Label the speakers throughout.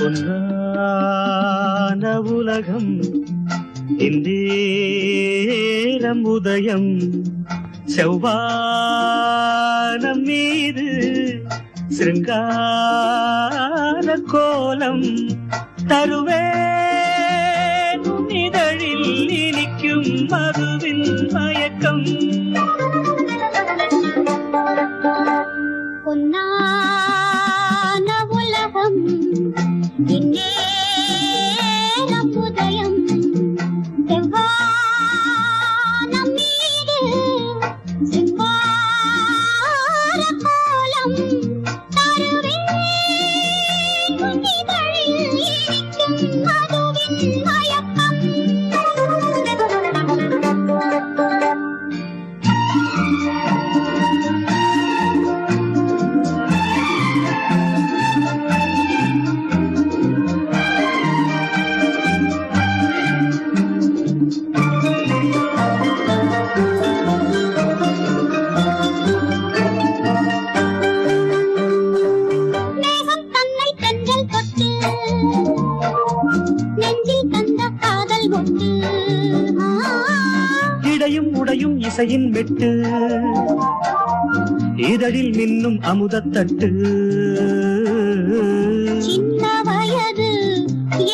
Speaker 1: பொன்னான உலகம் இந்தேரம் உதயம். செவ்வானம் மீது சிருங்கார கோலம் தருவே இசையின் மெட்டு. இதழில் மின்னும் அமுதத்தட்டு
Speaker 2: சின்ன வயது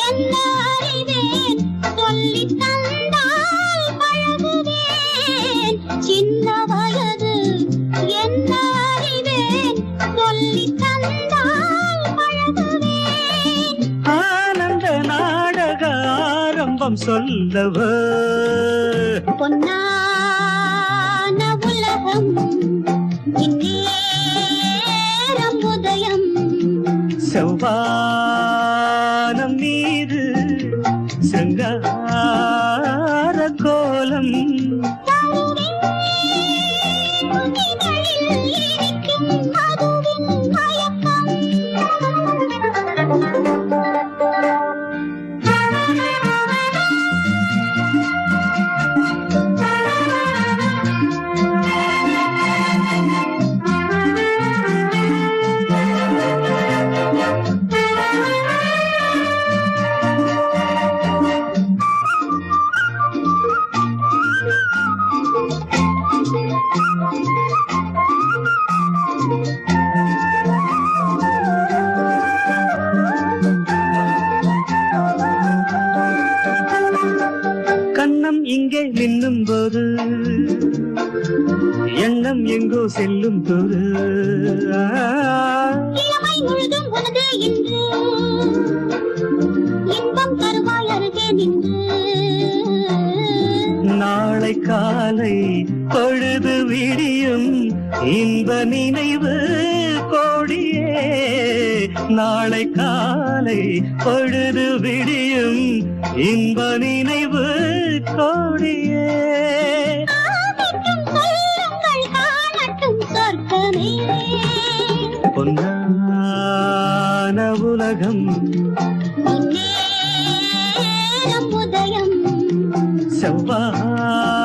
Speaker 2: என்ன அறிவேன் சொல்லித் தந்தால் பழகுவேன் சின்ன வயது என்ன அறிவேன் சொல்லித் தந்தால் பழகுவேன்
Speaker 1: ஆனந்த நாடக ஆரம்பம் சொல்லவ.
Speaker 2: பொன்னான உலகம் இந்நேரம் உதயம்.
Speaker 1: செவ்வானம் மீது சங்கார கோலம் இங்கே மின்னும் போது எண்ணம் எங்கோ செல்லும் போது. நாளை காலை பொழுது விடியும் இன்ப நினைவு கோடியே. நாளை காலை பொழுது விடியும் இன்ப நினைவு கோடியே பொன்னான உலகம். செவ்வாய்